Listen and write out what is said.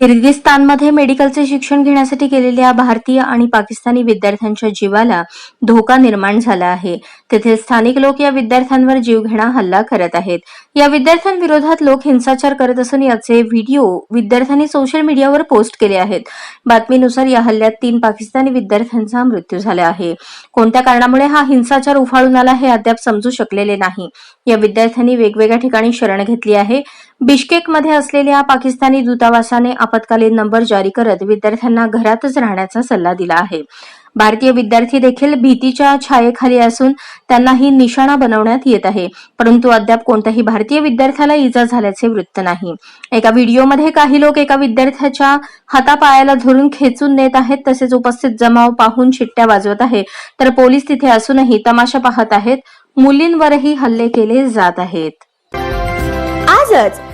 किर्गिस्तानमध्ये मेडिकलचे शिक्षण घेण्यासाठी गेलेल्या भारतीय आणि पाकिस्तानी विद्यार्थ्यांच्या जीवाला धोका निर्माण झाला आहे. तेथील स्थानिक लोक या विद्यार्थ्यांवर जीवघेणा हल्ला करत आहेत. या विद्यार्थ्यांविरोधात लोक हिंसाचार करत असून याचे व्हिडिओ विद्यार्थ्यांनी सोशल मीडियावर पोस्ट केले आहेत. बातमीनुसार या हल्ल्यात तीन पाकिस्तानी विद्यार्थ्यांचा मृत्यू झाला आहे. कोणत्या कारणामुळे हा हिंसाचार उफाळून आला हे अद्याप समजू शकलेले नाही. या विद्यार्थ्यांनी वेगवेगळ्या ठिकाणी शरण घेतली आहे. बिश्केकमध्ये असलेल्या पाकिस्तानी दूतावासाने आपत्कालीन नंबर जारी करत विद्यार्थ्यांना घरातच राहण्याचा सल्ला दिला आहे. भारतीय विद्यार्थी देखील भीतीच्या छायेखाली असून त्यांनाही निशाणा बनवण्यात येत आहे. परंतु अद्याप कोणत्याही भारतीय विद्यार्थ्याला इजा झाल्याचे वृत्त नाही. एका व्हिडिओमध्ये काही लोक एका विद्यार्थ्याच्या हातापायाला धरून खेचून नेत आहेत तसेच उपस्थित जमाव पाहून शिट्ट्या वाजवत आहे. तर पोलीस तिथे असूनही तमाशा पाहत आहेत मुलींवरही हल्ले केले जात आहेत. आजच